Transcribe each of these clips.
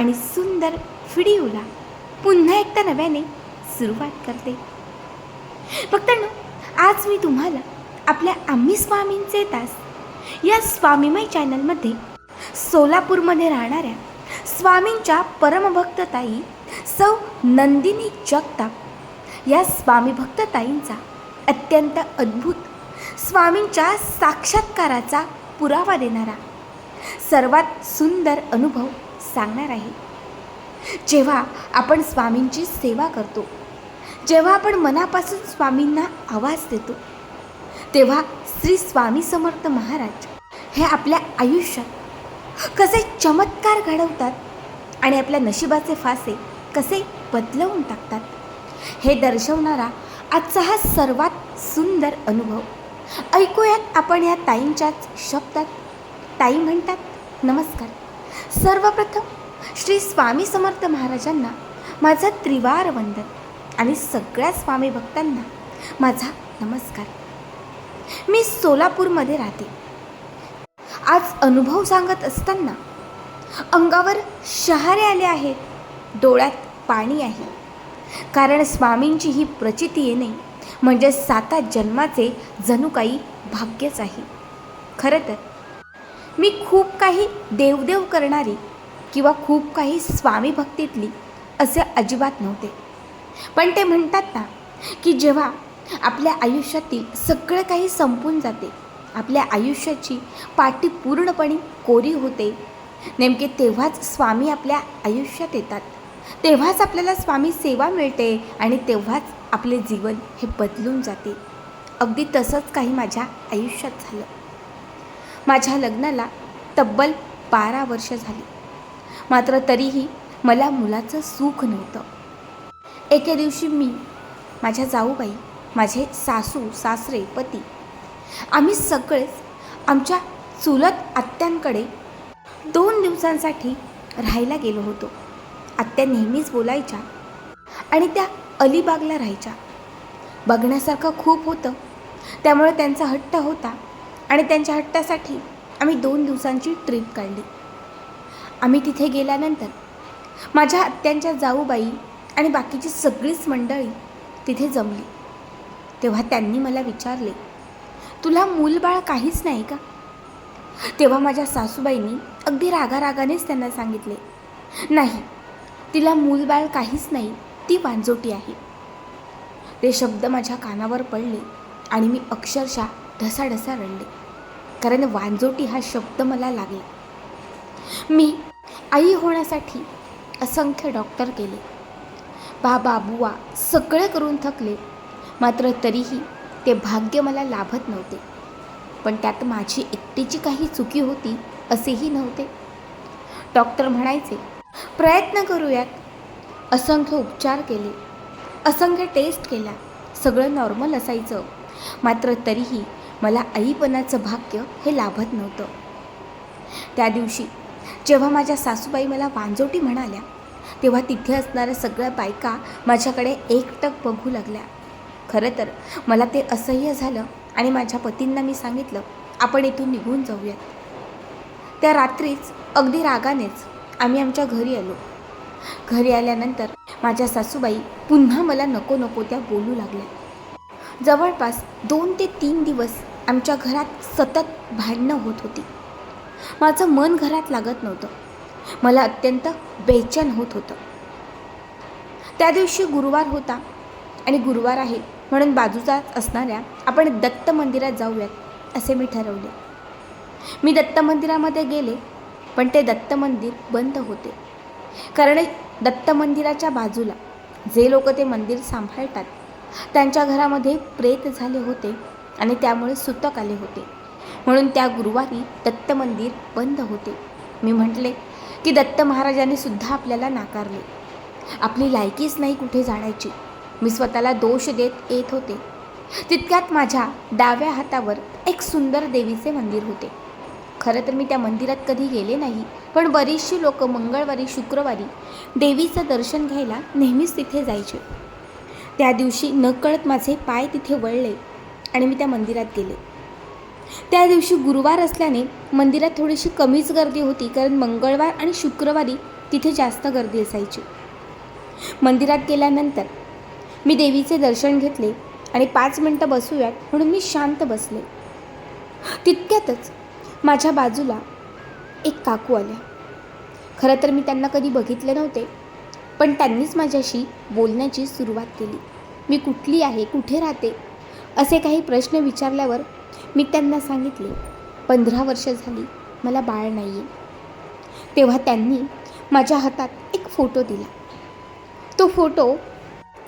आणि सुंदर व्हिडिओला पुन्हा एकदा नव्याने सुरुवात करते. भक्तांनो आज मी तुम्हाला आपल्या आम्ही स्वामींचे तास या स्वामीमय चॅनलमध्ये सोलापूरमध्ये राहणाऱ्या स्वामींच्या परमभक्तताई सौ नंदिनी जगताप या स्वामी भक्तताईंचा अत्यंत अद्भुत स्वामींच्या साक्षात्काराचा पुरावा देणारा सर्वात सुंदर अनुभव सांगणार आहे. जेव्हा आपण स्वामींची सेवा करतो जेव्हा आपण मनापासून स्वामींना आवाज देतो तेव्हा श्री स्वामी समर्थ महाराज हे आपल्या आयुष्यात कसे चमत्कार घडवतात आणि आपल्या नशिबाचे फासे कसे बदलवून टाकतात हे दर्शवणारा आजचा हा सर्वात सुंदर अनुभव. ऐकूयात आपण या ताईंच्याच शब्दात. ताई म्हणतात नमस्कार. सर्वप्रथम श्री स्वामी समर्थ महाराजांना माझं त्रिवार वंदन आणि सगळ्या स्वामी भक्तांना माझा नमस्कार. मी सोलापूरमध्ये राहते. आज अनुभव सांगत असताना अंगावर शहारे आले आहेत डोळ्यात पाणी आहे. कारण स्वामींची ही प्रचिती येणे म्हणजे साता जन्माचे जणू काही भाग्यच आहे. खरं तर मी खूप काही देवदेव करणारी किंवा खूप काही स्वामी भक्तीतली असे अजिबात नव्हते. पण ते म्हणतात ना की जेव्हा आपल्या आयुष्यातील सगळं काही संपून जाते आपल्या आयुष्याची पाठी पूर्णपणे कोरी होते नेमके तेव्हाच स्वामी आपल्या आयुष्यात येतात. तेव्हाच आपल्याला स्वामी सेवा मिळते आणि तेव्हाच आपले जीवन हे बदलून जाते. अगदी तसंच काही माझ्या आयुष्यात झालं. माझ्या लग्नाला तब्बल बारा वर्ष झाली. मात्र तरीही मला मुलाचं सुख नव्हतं. एके दिवशी मी माझ्या जाऊबाई माझे सासू सासरे पती आम्ही सगळेच आमच्या चुलत आत्यांकडे दोन दिवसांसाठी राहायला गेलो होतो. आत्या नेहमीच बोलायच्या आणि त्या अलिबागला राहायच्या. बघण्यासारखं खूप होतं. त्यामुळे त्यांचा हट्ट होता. आणि त्यांच्या हट्टासाठी आम्ही दोन दिवसांची ट्रीप काढली. आम्ही तिथे गेल्यानंतर माझ्या आत्यांच्या जाऊबाई आणि बाकीची सगळीच मंडळी तिथे जमली. तेव्हा त्यांनी मला विचारले तुला मूलबाळ काहीच नाही का? तेव्हा माझ्या सासूबाईंनी अगदी रागारागानेच त्यांना सांगितले नाही तिला मूलबाळ काहीच नाही ती वांजोटी आहे. ते शब्द माझ्या कानावर पडले आणि मी अक्षरशः ढसाढसा रडले. कारण वांजोटी हा शब्द मला लागला. मी आई होण्यासाठी असंख्य डॉक्टर केले बाबा बुवा सगळे करून थकले. मात्र तरीही ते भाग्य मला लाभत नव्हते. पण त्यात माझी एकटीची काही चुकी होती असेही नव्हते. डॉक्टर म्हणायचे प्रयत्न करूयात. असंख्य उपचार केले. असंख्य टेस्ट केल्या. सगळं नॉर्मल असायचं. मात्र तरीही मला आईपणाचं भाग्य हे लाभत नव्हतं. त्या दिवशी जेव्हा माझ्या सासूबाई मला वांजोटी म्हणाल्या तेव्हा तिथे असणाऱ्या सगळ्या बायका माझ्याकडे एकटक बघू लागल्या. खरं तर मला ते असह्य झालं आणि माझ्या पतींना मी सांगितलं आपण इथून निघून जाऊयात. त्या रात्रीच अगदी रागानेच आम्ही आमच्या घरी आलो. घरी आल्यानंतर माझ्या सासूबाई पुन्हा मला नको नको त्या बोलू लागल्या. जवळपास दोन ते तीन दिवस आमच्या घरात सतत भांडणं होत होती. माझं मन घरात लागत नव्हतं. मला अत्यंत बेचैन होत होतं. त्या दिवशी गुरुवार होता आणि गुरुवार आहे म्हणून बाजूचाच असणाऱ्या आपण दत्त मंदिरात जाऊयात असे मी ठरवले. मी दत्त मंदिरामध्ये गेले पण ते दत्त मंदिर बंद होते. कारण दत्त मंदिराच्या बाजूला जे लोक ते मंदिर सांभाळतात त्यांच्या घरामध्ये प्रेत झाले होते आणि त्यामुळे सुतक आले होते. म्हणून त्या गुरुवारी दत्त मंदिर बंद होते. मी म्हटले की दत्त महाराजांनी सुद्धा आपल्याला नाकारले. आपली लायकीच नाही कुठे जाण्याची. मी स्वतःला दोष देत येत होते. तितक्यात माझ्या डाव्या हातावर एक सुंदर देवीचे मंदिर होते. खरं तर मी त्या मंदिरात कधी गेले नाही पण बरीचशी लोक मंगळवारी शुक्रवारी देवीचं दर्शन घ्यायला नेहमीच तिथे जायचे. त्या दिवशी नकळत माझे पाय तिथे वळले आणि मी त्या मंदिरात गेले. त्या दिवशी गुरुवार असल्याने मंदिरात थोडीशी कमीच गर्दी होती कारण मंगळवार आणि शुक्रवारी तिथे जास्त गर्दी असायची. मंदिरात गेल्यानंतर मी देवीचे दर्शन घेतले आणि पाच मिनटं बसूयात म्हणून मी शांत बसले. तितक्यातच माझ्या बाजूला एक काकू आल्या. खरं तर मी त्यांना कधी बघितले नव्हते पण त्यांनीच माझ्याशी बोलण्याची सुरुवात केली. मी कुठली आहे कुठे राहते? असे काही प्रश्न विचारल्यावर मी त्यांना सांगितले पंधरा वर्ष झाली मला बाळ नाही आहे तेव्हा त्यांनी माझ्या हातात एक फोटो दिला. तो फोटो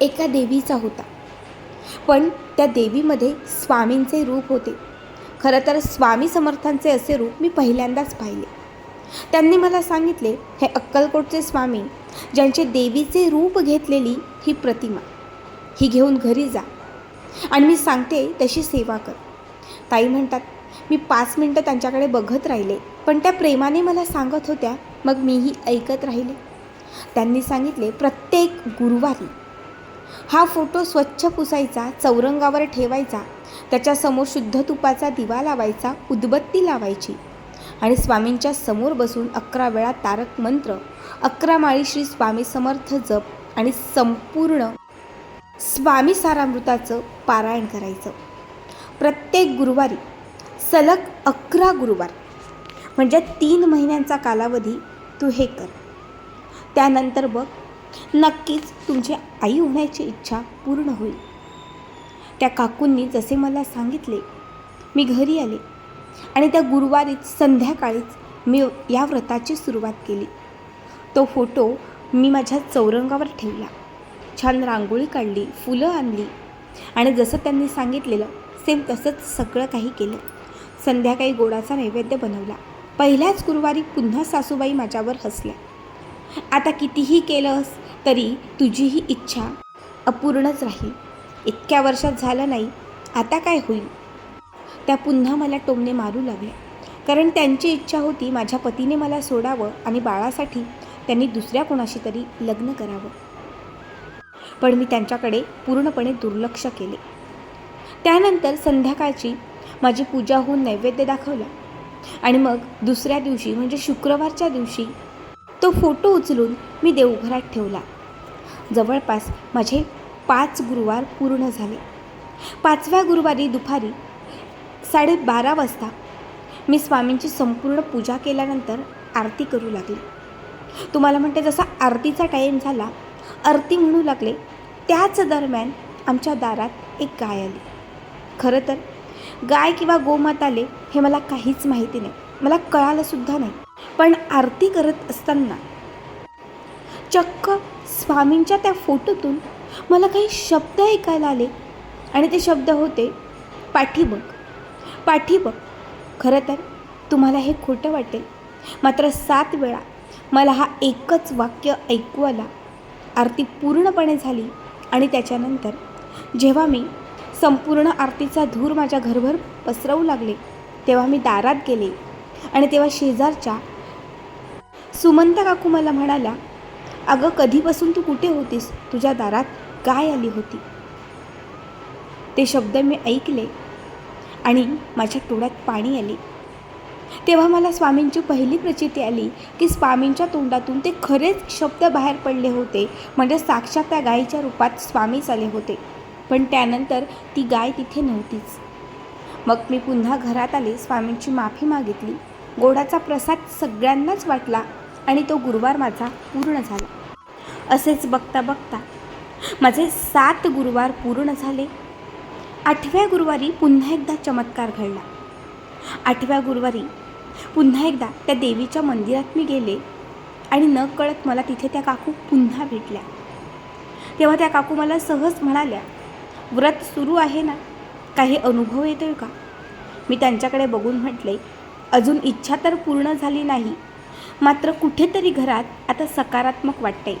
एका देवीचा होता. पण त्या देवीमध्ये स्वामींचे रूप होते. खरं तर स्वामी समर्थांचे असे रूप मी पहिल्यांदाच पाहिले. त्यांनी मला सांगितले हे अक्कलकोटचे स्वामी ज्यांचे देवीचे रूप घेतलेली ही प्रतिमा. ही घेऊन घरी जा. आणि मी सांगते तशी सेवा कर. ताई म्हणतात मी पाच मिनटं त्यांच्याकडे बघत राहिले पण त्या प्रेमाने मला सांगत होत्या मग मीही ऐकत राहिले. त्यांनी सांगितले प्रत्येक गुरुवारी हा फोटो स्वच्छ पुसायचा चौरंगावर ठेवायचा त्याच्यासमोर शुद्ध तुपाचा दिवा लावायचा उदबत्ती लावायची. आणि स्वामींच्या समोर बसून अकरा वेळा तारक मंत्र अकरा माळी श्री स्वामी समर्थ जप आणि संपूर्ण स्वामी सारामृताचं पारायण करायचं. प्रत्येक गुरुवारी सलग अकरा गुरुवार म्हणजे तीन महिन्यांचा कालावधी तू हे कर. त्यानंतर बघ नक्कीच तुमची आई होण्याची इच्छा पूर्ण होईल. त्या काकूंनी जसे मला सांगितले मी घरी आले. आणि त्या गुरुवारीच संध्याकाळीच मी या व्रताची सुरुवात केली. तो फोटो मी माझ्या चौरंगावर ठेवला. छान रांगोळी काढली फुलं आणली आणि जसं त्यांनी सांगितलेलं सेम तसंच सगळं काही केलं. संध्याकाळी गोडाचा नैवेद्य बनवला. पहिल्याच गुरुवारी पुन्हा सासूबाई माझ्यावर हसल्या. आता कितीही केलंस तरी तुझी ही इच्छा अपूर्णच राहील. इतक्या वर्षात झालं नाही आता काय होईल? त्या पुन्हा मला टोमणे मारू लागल्या कारण त्यांची इच्छा होती माझ्या पतीने मला सोडावं आणि बाळासाठी त्यांनी दुसऱ्या कोणाशी तरी लग्न करावं. पण मी त्यांच्याकडे पूर्णपणे दुर्लक्ष केले. त्यानंतर संध्याकाळची माझी पूजा होऊन नैवेद्य दाखवला. आणि मग दुसऱ्या दिवशी म्हणजे शुक्रवारच्या दिवशी तो फोटो उचलून मी देवघरात ठेवला. जवळपास माझे पाच गुरुवार पूर्ण झाले. पाचव्या गुरुवारी दुपारी साडेबारा वाजता मी स्वामींची संपूर्ण पूजा केल्यानंतर आरती करू लागले. तुम्हाला म्हणते जसा आरतीचा टाईम झाला आरती म्हणू लागले त्याच दरम्यान आमच्या दारात एक गाय आली. खरं तर गाय किंवा गोमात आले हे मला काहीच माहिती नाही मला कळालंसुद्धा नाही. पण आरती करत असताना चक्क स्वामींच्या त्या फोटोतून मला काही शब्द ऐकायला आले आणि ते शब्द होते पाठीबघ खरं तर तुम्हाला हे खोटं वाटेल. मात्र सात वेळा मला हा एकच वाक्य ऐकू आला आरती पूर्णपणे झाली आणि त्याच्यानंतर जेव्हा मी संपूर्ण आरतीचा धूर माझ्या घरभर पसरवू लागले तेव्हा मी दारात गेले आणि तेव्हा शेजारच्या सुमंत काकू मला म्हणाल्या अगं कधीपासून तू कुठे होतीस? तुझ्या दारात काय आली होती? ते शब्द मी ऐकले आणि माझ्या डोळ्यात पाणी आले. तेव्हा मला स्वामींची पहिली प्रचिती आली की स्वामींच्या तोंडातून ते खरेच शब्द बाहेर पडले होते. म्हणजे साक्षात त्या गायीच्या रूपात स्वामीच आले होते. पण त्यानंतर ती गाय तिथे नव्हतीच. मग मी पुन्हा घरात आले स्वामींची माफी मागितली. गोडाचा प्रसाद सगळ्यांनाच वाटला आणि तो गुरुवार माझा पूर्ण झाला. असेच बघता बघता माझे सात गुरुवार पूर्ण झाले. आठव्या गुरुवारी पुन्हा एकदा चमत्कार घडला. आठव्या गुरुवारी पुन्हा एकदा त्या देवीच्या मंदिरात मी गेले आणि न कळत मला तिथे त्या काकू पुन्हा भेटल्या. तेव्हा त्या काकू मला सहज म्हणाल्या व्रत सुरू आहे ना? काही अनुभव येतोय का? मी त्यांच्याकडे बघून म्हटले अजून इच्छा तर पूर्ण झाली नाही. मात्र कुठेतरी घरात आता सकारात्मक वाटते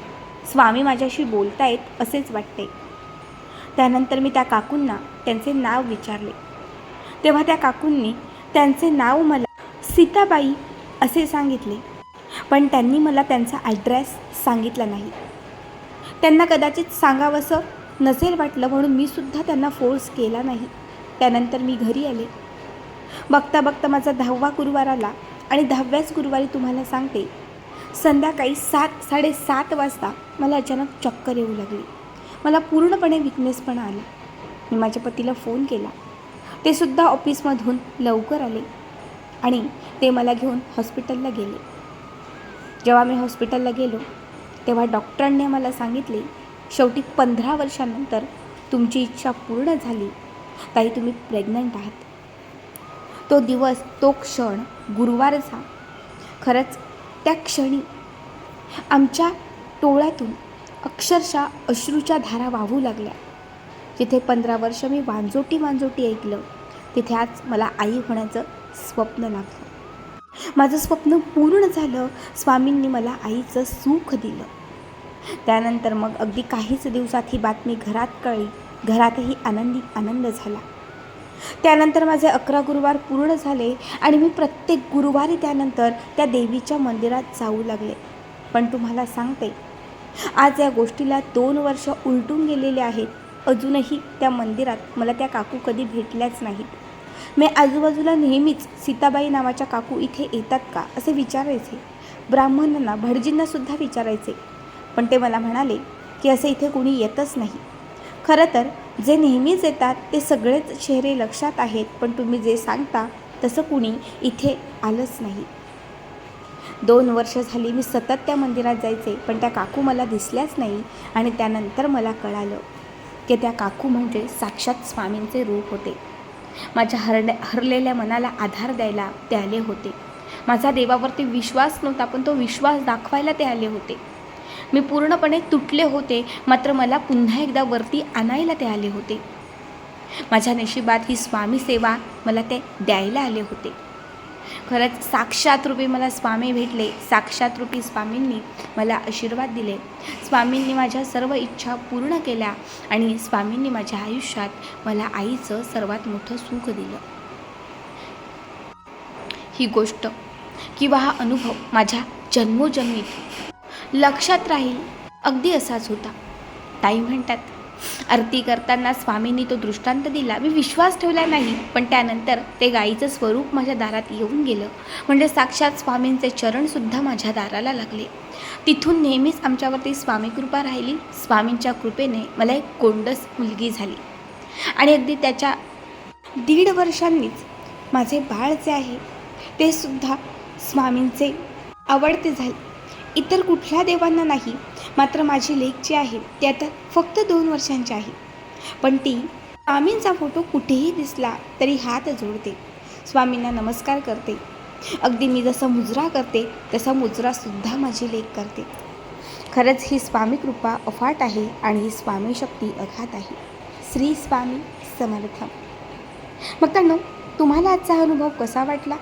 स्वामी माझ्याशी बोलतायत असेच वाटते त्यानंतर मी त्या काकूंना त्यांचे नाव विचारले. तेव्हा त्या काकूंनी त्यांचे नाव मला सीताबाई असे सांगितले. पण त्यांनी मला त्यांचा ॲड्रेस सांगितला नाही. त्यांना कदाचित सांगावंसं नसेल वाटलं म्हणून मी सुद्धा त्यांना फोर्स केला नाही. त्यानंतर मी घरी आले. बघता बघता माझा दहावा गुरुवार आला आणि दहाव्याच गुरुवारी तुम्हाला सांगते संध्याकाळी सात साडेसात वाजता मला अचानक चक्कर येऊ लागली. मला पूर्णपणे विकनेसपणा आला. मी माझ्या पतीला फोन केला. ते सुद्धा ऑफिसमधून लवकर आले आणि ते मला घेऊन हॉस्पिटलला गेले. जेव्हा मी हॉस्पिटलला गेलो तेव्हा डॉक्टरांनी मला सांगितले शेवटी पंधरा वर्षानंतर तुमची इच्छा पूर्ण झाली. ताई तुम्ही प्रेग्नंट आहात. तो दिवस तो क्षण गुरुवारचा खरंच त्या क्षणी आमच्या टोळ्यातून अक्षरशः अश्रूच्या धारा वाहू लागल्या. जिथे पंधरा वर्ष मी वांजोटी वांजोटी ऐकलं तिथे आज मला आई होण्याचं स्वप्न लागलं. माझं स्वप्न पूर्ण झालं स्वामींनी मला आईचं सुख दिलं. त्यानंतर मग अगदी काहीच दिवसात ही बातमी घरात कळली. घरातही आनंदी आनंद झाला. त्यानंतर माझे अकरा गुरुवार पूर्ण झाले आणि मी प्रत्येक गुरुवारी त्यानंतर त्या देवीच्या मंदिरात जाऊ लागले. पण तुम्हाला सांगते आज या गोष्टीला दोन वर्ष उलटून गेलेले आहेत. अजूनही त्या मंदिरात मला त्या काकू कधी भेटल्याच नाहीत. मी आजूबाजूला नेहमीच सीताबाई नावाच्या काकू इथे येतात का असे विचारायचे. ब्राह्मणांना भटजींनासुद्धा विचारायचे. पण ते मला म्हणाले की असे इथे कोणी येतच नाही. खरं तर जे नेहमीच येतात ते सगळेच चेहरे लक्षात आहेत पण तुम्ही जे सांगता तसं कुणी इथे आलंच नाही. दोन वर्ष झाली मी सतत त्या मंदिरात जायचे पण त्या काकू मला दिसल्याच नाही आणि त्यानंतर मला कळालं की त्या काकू म्हणजे साक्षात स्वामींचे रूप होते. माझ्या हरड्या हरलेल्या मनाला आधार द्यायला ते आले होते. माझा देवावरती विश्वास नव्हता पण तो विश्वास दाखवायला ते आले होते. मी पूर्णपणे तुटले होते मात्र मला पुन्हा एकदा वरती आणायला ते आले होते. माझ्या नशिबात ही स्वामी सेवा मला ते द्यायला आले होते. खरंच साक्षात रूपी मला स्वामी भेटले. साक्षात रूपी स्वामींनी मला आशीर्वाद दिले. स्वामींनी माझ्या सर्व इच्छा पूर्ण केल्या आणि स्वामींनी माझ्या आयुष्यात मला आईचं सर्वात मोठं सुख दिलं. ही गोष्ट किंवा हा अनुभव माझ्या जन्मोजन्मीत लक्षात राहील. अगदी असाच होता. ताई म्हणतात आरती करताना स्वामींनी तो दृष्टांत दिला. मी विश्वास ठेवला नाही पण त्यानंतर ते गाईचं स्वरूप माझ्या दारात येऊन गेलं. म्हणजे साक्षात स्वामींचे चरणसुद्धा माझ्या दाराला लागले. तिथून नेहमीच आमच्यावरती स्वामी कृपा राहिली. स्वामींच्या कृपेने मला एक कोंडस मुलगी झाली. आणि अगदी त्याच्या दीड वर्षांनीच माझे बाळ जे आहे ते सुद्धा स्वामींचे आवडते झाले. इतर कुठल्या देवांना नाही मात्र माझी लेख जी आहे ती आता फक्त दोन वर्षांची आहे. पण ती स्वामींचा फोटो कुठेही दिसला तरी हात जोडते. स्वामींना नमस्कार करते. अगदी मी जसं मुजरा करते तसा मुजरासुद्धा माझी लेख करते. खरंच ही स्वामी कृपा अफाट आहे आणि ही स्वामी शक्ती अघात आहे. श्री स्वामी समर्थ. मग त्यांना तुम्हाला आजचा अनुभव कसा वाटला?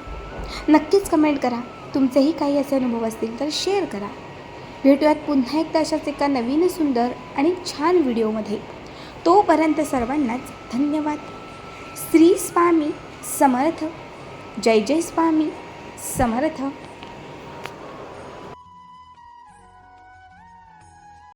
नक्कीच कमेंट करा. तुमचेही काही असे अनुभव असतील तर शेअर करा. भेटूयात पुन्हा एकदा अशाच एका नवीन सुंदर आणि छान व्हिडिओमध्ये. तोपर्यंत सर्वांनाच धन्यवाद. श्री स्वामी समर्थ. जय जय स्वामी समर्थ.